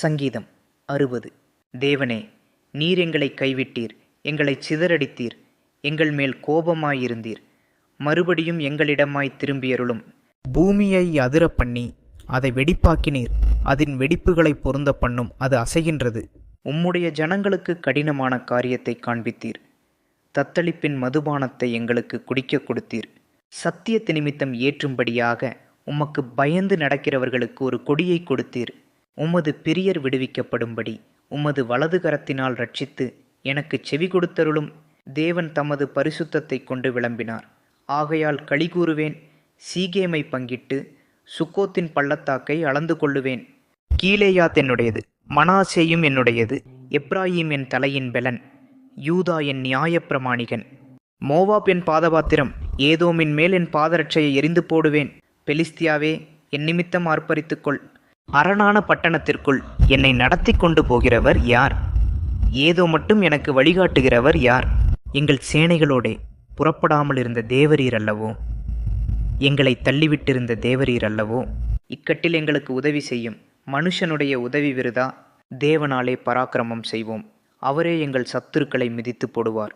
சங்கீதம் அறுபது. தேவனே நீர் எங்களை கைவிட்டீர் எங்களை சிதறடித்தீர் எங்கள் மேல் கோபமாயிருந்தீர் மறுபடியும் எங்களிடமாய் திரும்பியருளும். பூமியை அதிர பண்ணி அதை வெடிப்பாக்கினீர் அதன் வெடிப்புகளை பொருந்த பண்ணும் அது அசைகின்றது. உம்முடைய ஜனங்களுக்கு கடினமான காரியத்தை காண்பித்தீர் தத்தளிப்பின் மதுபானத்தை எங்களுக்கு குடிக்க கொடுத்தீர். சத்தியத்து நிமித்தம் ஏற்றும்படியாக உமக்கு பயந்து நடக்கிறவர்களுக்கு ஒரு கொடியை கொடுத்தீர். உமது பிரியர் விடுவிக்கப்படும்படி உமது வலது கரத்தினால் ரட்சித்து எனக்கு செவி கொடுத்தருளும் தேவன் தமது பரிசுத்தத்தை கொண்டு விளம்பினார். ஆகையால் களி கூறுவேன் சீகேமை பங்கிட்டு சுக்கோத்தின் பள்ளத்தாக்கை அளந்து கொள்ளுவேன். கீலேயாத் என்னுடையது மனாசேயும் என்னுடையது எப்ராஹிம் என் தலையின் பெலன் யூதா என் நியாயப்பிரமாணிகன். மோவாப் என் பாதபாத்திரம் ஏதோமின் மேல் என் பாதரட்சையை எரிந்து போடுவேன். பெலிஸ்தியாவே என் நிமித்தம் ஆர்ப்பரித்துக்கொள் அரணான பட்டணத்திற்குள் என்னை நடத்தி கொண்டு போகிறவர் யார்? ஏதோ மட்டும் எனக்கு வழிகாட்டுகிறவர் யார்? எங்கள் சேனைகளோடே புறப்படாமல் இருந்த தேவரீர் அல்லவோ? எங்களை தள்ளிவிட்டிருந்த தேவரீர் அல்லவோ? இக்கட்டில் எங்களுக்கு உதவி செய்யும் மனுஷனுடைய உதவி விருதா? தேவனாலே பராக்கிரமம் செய்வோம். அவரே எங்கள் சத்துருக்களை மிதித்து போடுவார்.